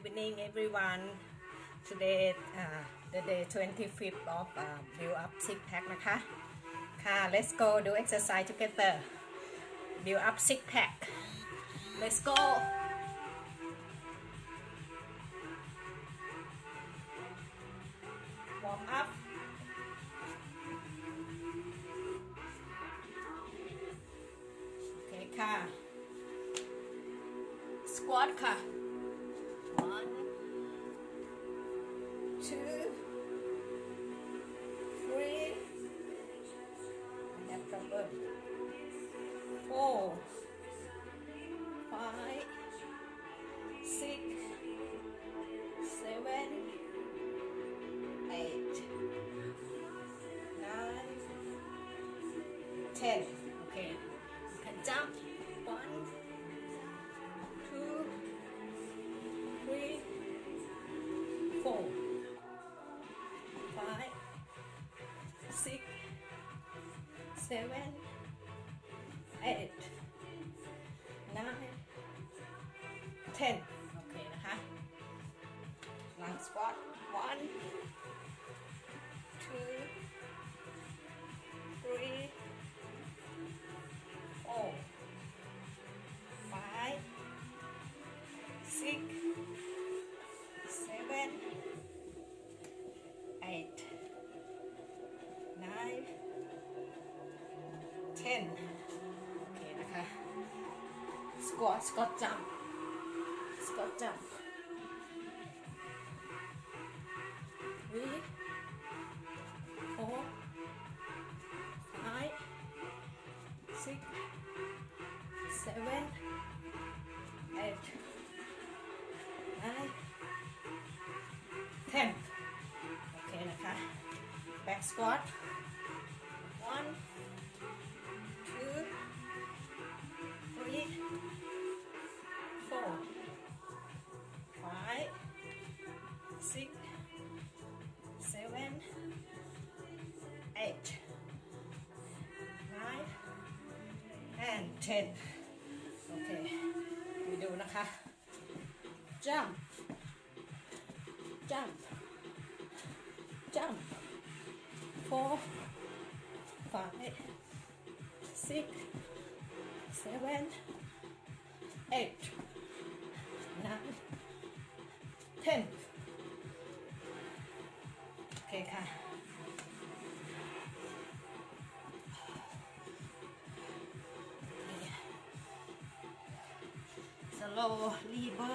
evening everyone today uh, the day 25th of uh, build up six pack นะคะค่ะ let's go do exercise together build up six pack let's go warm up โอเคค่ะ squat ค่ะ Ten โอเคนะคะ squat squat jump squat jump three four five six seven eight nine ten โอเคนะคะ back squat 10 okay. ไปดูนะคะ jump. Jump. Jump. Four. Five. Six. Seven. Eight. Nine. Ten. Okay.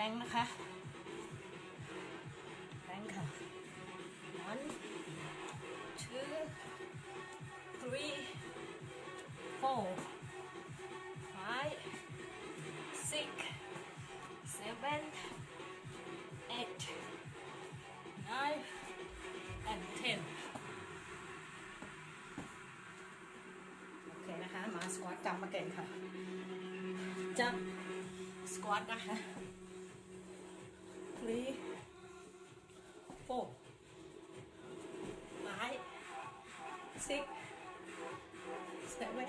พลงนะคะแพลงค่ะ one two three four five six seven eight nine and ten โอเคนะคะ มาสควอตจำมาเก่งค่ะจำสควอตนะคะ three four five six seven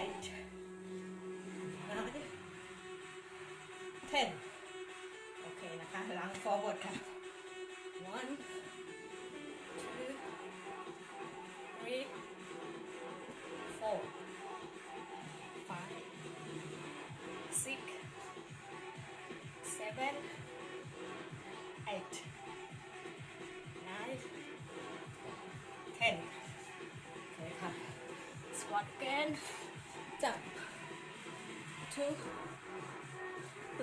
eight nine ten โอเคนะคะล้าง forward ค่ะ one วัดแกนจับทุก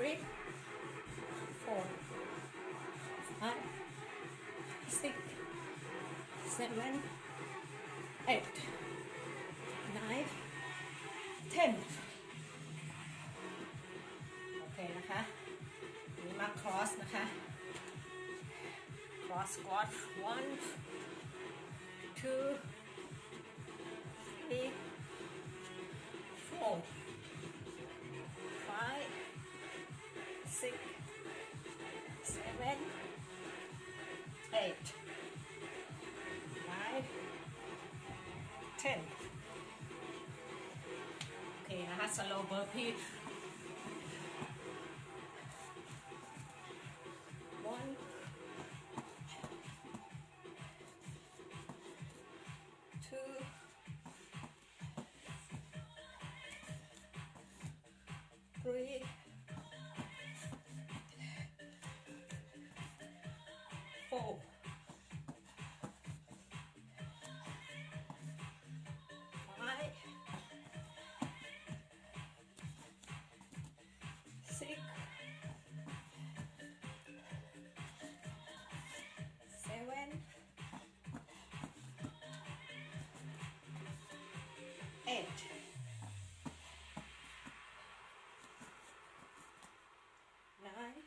ริบฟอร์ห้าสิบเซเว่นเอ็ดไนฟ์เทนโอเคนะคะนี่มาครอสนะคะ cross squat one two three eight nine ten โอเคนะคะ slow burpee one two three eight nine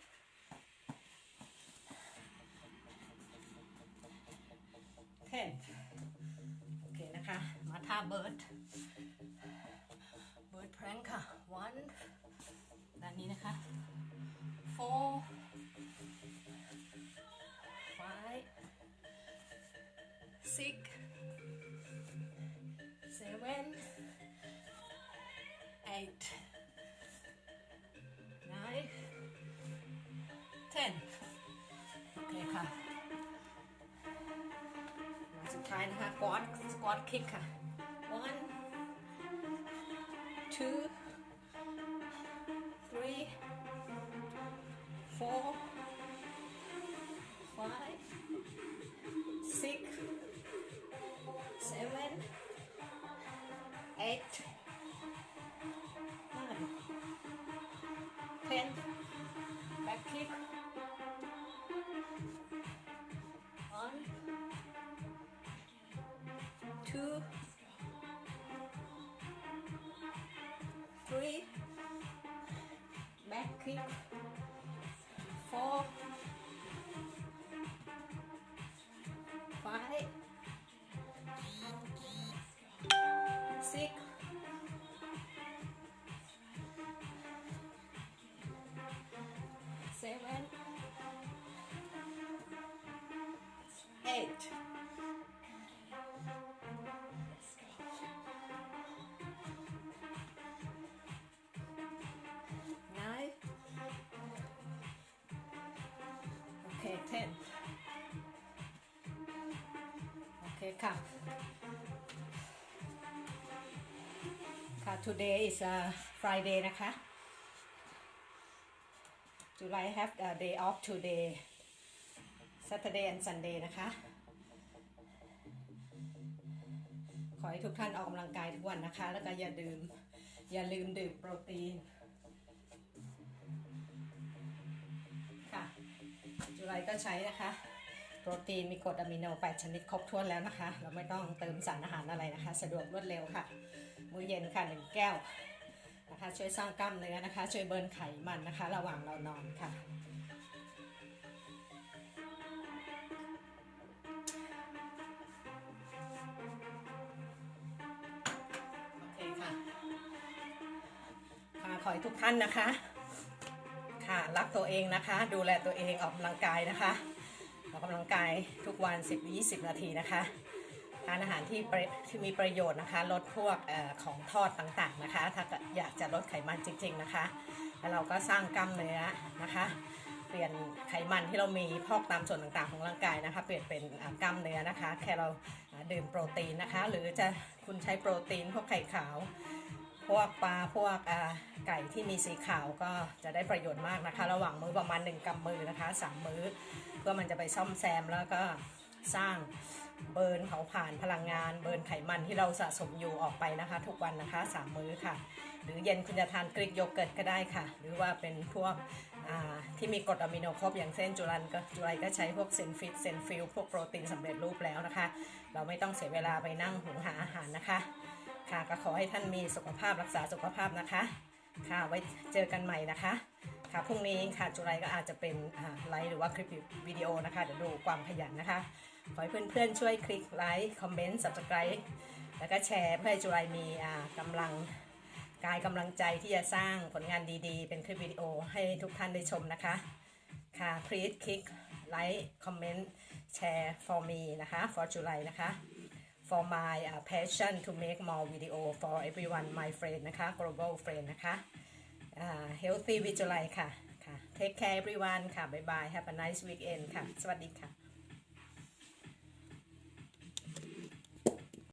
ten โอเคนะคะ มาท่าเบิร์ด เบิร์ดแพรงค่ะ one ด้านนี้นะคะ four five six eight nine ten โอเคค่ะมาสุดท้ายนะคะสควอตสควอตคิกค่ะ two three. Back kick คค่ะ ค่ะ today is a Friday นะคะ July have a day off today Saturday and Sunday นะคะ ขอให้ทุกท่านออกกำลังกายทุกวันนะคะ แล้วก็อย่าดื่ม อย่าลืมดื่มโปรตีน ค่ะ จุไรก็ใช้นะคะ โปรตีนมีกรดอะมิโน8ชนิดครบถ้วนแล้วนะคะ เราไม่ต้องเติมสารอาหารอะไรนะคะ สะดวกรวดเร็วค่ะ มื้อเย็นค่ะ1แก้วนะคะ ช่วยสร้างกล้ามเนื้อนะคะ ช่วยเบิร์นไขมันนะคะ ระหว่างเรานอนค่ะโอเคค่ะขอให้ทุกท่านนะคะ ค่ะ รักตัวเองนะคะ ดูแลตัวเองออกกำลังกายนะคะ ออกกำลังกายทุกวัน 10-20 นาทีนะคะทานอาหารที่ที่มีประโยชน์นะคะ ลดพวกอของทอดต่างๆนะคะ ถ้าอยากจะลดไขมันจริง ๆนะคะ แล้วเราก็สร้างกล้ามเนื้อนะคะ เปลี่ยนไขมันที่เรามีพอกตามส่วนต่างๆของร่างกายนะคะ เปลี่ยนเป็นกล้ามเนื้อนะคะ แค่เราดื่มโปรตีนนะคะ หรือจะคุณใช้โปรตีนพวกไข่ขาว พวกปลาพวกไก่ที่มีสีขาวก็จะได้ประโยชน์มากนะคะ ระหว่างมื้อประมาณ 1กำมือนะคะ 3 มื้อ พื่อมันจะไปซ่อมแซมแล้วก็สร้างเบิร์นเผาผ่านพลังงาน เบิร์นไขมันที่เราสะสมอยู่ออกไปนะคะ ทุกวันนะคะ3มื้อค่ะ หรือเย็นคุณจะทานกรีกโยเกิร์ตก็ได้ค่ะ หรือว่าเป็นพวกที่มีกรดอะมิโนครบอย่างเส้นจุลันก็จุไรก็ใช้พวกเซนฟิตเซนฟิลพวกโปรตีนสำเร็จรูปแล้วนะคะ เราไม่ต้องเสียเวลาไปนั่งหุงหาอาหารนะคะ ค่ะก็ขอให้ท่านมีสุขภาพรักษาสุขภาพนะคะ ค่ะไว้เจอกันใหม่นะคะ ค่ะพรุ่งนี้ค่ะจุไรก็อาจจะเป็นไลฟ์หรือว่าคลิปวิดีโอนะคะเดี๋ยวดูความขยันนะคะ ขอให้เพื่อนๆช่วยคลิกไลค์คอมเมนต์ subscribe แล้วก็แชร์เพื่อให้จุไรมีอ่ากำลังกายกำลังใจที่จะสร้างผลงานดีๆ เป็นคลิปวิดีโอให้ทุกท่านได้ชมนะคะค่ะ please click like comment share for me นะคะ for July นะคะ for my uh, passion to make more video for everyone my friend นะคะ global friend นะคะ อ่า healthy with July ค่ะค่ะ take care everyone ค่ะ bye bye have a nice weekend ค่ะ สวัสดีค่ะ